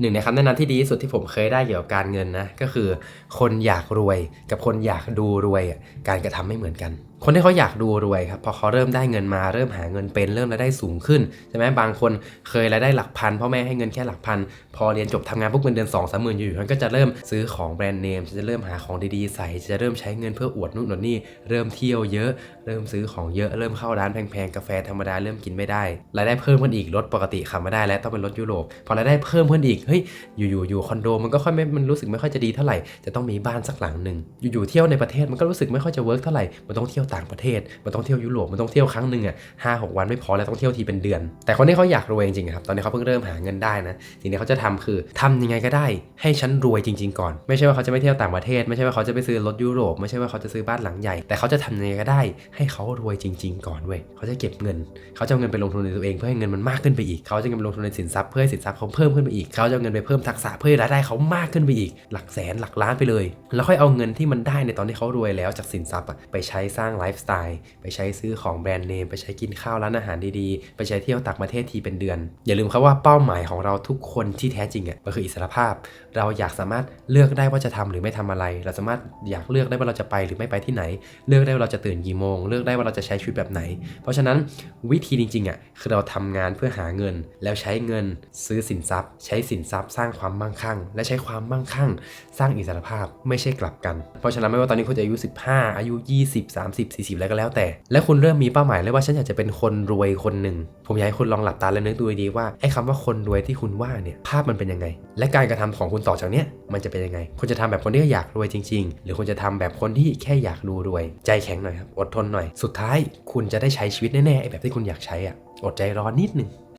หนึ่งในคำแนะนำที่ดีที่สุดที่ผมเคยได้เกี่ยวกับการเงินนะก็คือ คนอยากรวยกับคนอยากดูรวยการกระทำไม่เหมือนกันคนที่เขาอยากดูรวยครับพอเขาเริ่มได้เงินมาเริ่มหาเงินเป็นเริ่มรายได้สูงขึ้นใช่ไหมบางคนเคยรายได้หลักพันพ่อแม่ให้เงินแค่หลักพัน พอเรียนจบทำงานปุ๊บเงินเดือนสองสามหมื่นอยู่ๆมันก็จะเริ่มซื้อของแบรนด์เนมจะเริ่มหาของดีๆใส่จะเริ่มใช้เงินเพื่ออวดนู่นนี่เริ่มเที่ยวเยอะ เริ่มซื้อของเยอะเริ่มเข้าร้านแพงๆกาแฟธรรมดาเริ่มกินไม่ได้รายได้เพิ่มขึ้นอีกรถปกติขับไม่ได้แล้วต้องเป็นรถยุโรปพอรายได้เพิ่มขึ้นอีกเฮ้ยอยู่ๆอยู่คอนโดมันก็ค่อยไม่มันรู้สึกไม่ค่อยจะดีเท่าไหร่จะต้องมีบ้านสักหลังหนึ่งอยู่ๆเที่ยวในประเทศมันก็รู้สึกไม่ค่อยจะเวิร์กเท่าไหร่มันต้องเที่ยวต่างประเทศ มันต้องเที่ยวยุโรป มันต้องเที่ยวครั้งหนึ่งอะห้าหกวันไม่พอแล้วต้องเที่ยวทีเป็นเดือน แต่คนที่เขาอยากรวยจริงๆครับ ตอนนี้เขาเพิ่งเริ่มหาเงินได้นะ สิ่งที่เขาจะทำคือทำยังไงก็ได้ ให้ฉันรวยจริง ๆ ก่อน ไม่ใช่ว่าเขาจะไม่เที่ยวต่างประเทศ ไม่ใช่ว่าเขาจะไปซื้อรถยุโรป ไม่ใช่ว่าเขาจะซื้อบ้านหลังใหญ่ แต่เขาจะทำยังไงก็ได้ ให้เขารวยจริง ๆ ก่อนเว้ย เขาจะเก็บเงิน เขาจะเอาเงินไปลงทุนในตัวเองเพื่อให้เงินมันมากขึ้นไปอีก เขาจะเงินไปลงทุนในสินทรัพย์เพื่อให้สินทรัพย์เขาเพิ่มขึ้นไปอีก เขาจะเงินไปเพิ่มทักษะเพื่อให้รายได้เขามากขึ้นไปอีก หลักแสนหลักล้านไปเลย แล้วค่อยเอาเงินที่มันได้ในตอนที่เขารวยแล้วจากสินทรัพย์ไปใช้สร้างไลฟ์สไตล์ไปใช้ซื้อของแบรนด์เนมไปใช้กินข้าวร้านอาหารดีๆ ไปใช้เที่ยวต่างประเทศทีเป็นเดือน อย่าลืมครับว่าเป้าหมายของเราทุกคนที่แท้จริงอะมันคืออิสรภาพ เราอยากสามารถเลือกได้ว่าจะทำหรือไม่ทำอะไร เราสามารถอยากเลือกได้ว่าเราจะไปหรือไม่ไปที่ไหน เลือกได้ว่าเราจะตื่นกี่โมง เลือกได้ว่าเราจะใช้ชีวิตแบบไหน เพราะฉะนั้น วิธีจริงๆอะคือเราทำงานเพื่อหาเงิน แล้วใช้เงินซื้อสินทรัพย์ ใช้สินทรัพย์ สร้างความมั่งคั่ง และใช้ความมั่งคั่ง สร้างอิสรภาพไม่ใช่กลับกัน เพราะฉะนั้นไม่ว่าตอนนี้คุณจะอายุ 15 อายุ 20 30 40 แล้วก็แล้วแต่ และคุณเริ่มมีเป้าหมายแล้วว่าฉันอยากจะเป็นคนรวยคนหนึ่ง ผมอยากให้คุณลองหลับตาและนึกดูดีๆว่าไอ้คำว่าคนรวยที่คุณว่าเนี่ยภาพมันเป็นยังไง และการกระทำของคุณต่อจากเนี้ยมันจะเป็นยังไง คุณจะทำแบบคนที่อยากรวยจริง ๆ หรือคุณจะทำแบบคนที่แค่อยากดูรวย ใจแข็งหน่อยครับอดทนหน่อย สุดท้ายคุณจะได้ใช้ชีวิตแน่ๆแบบที่คุณอยากใช้อะอดใจรอนิดนึง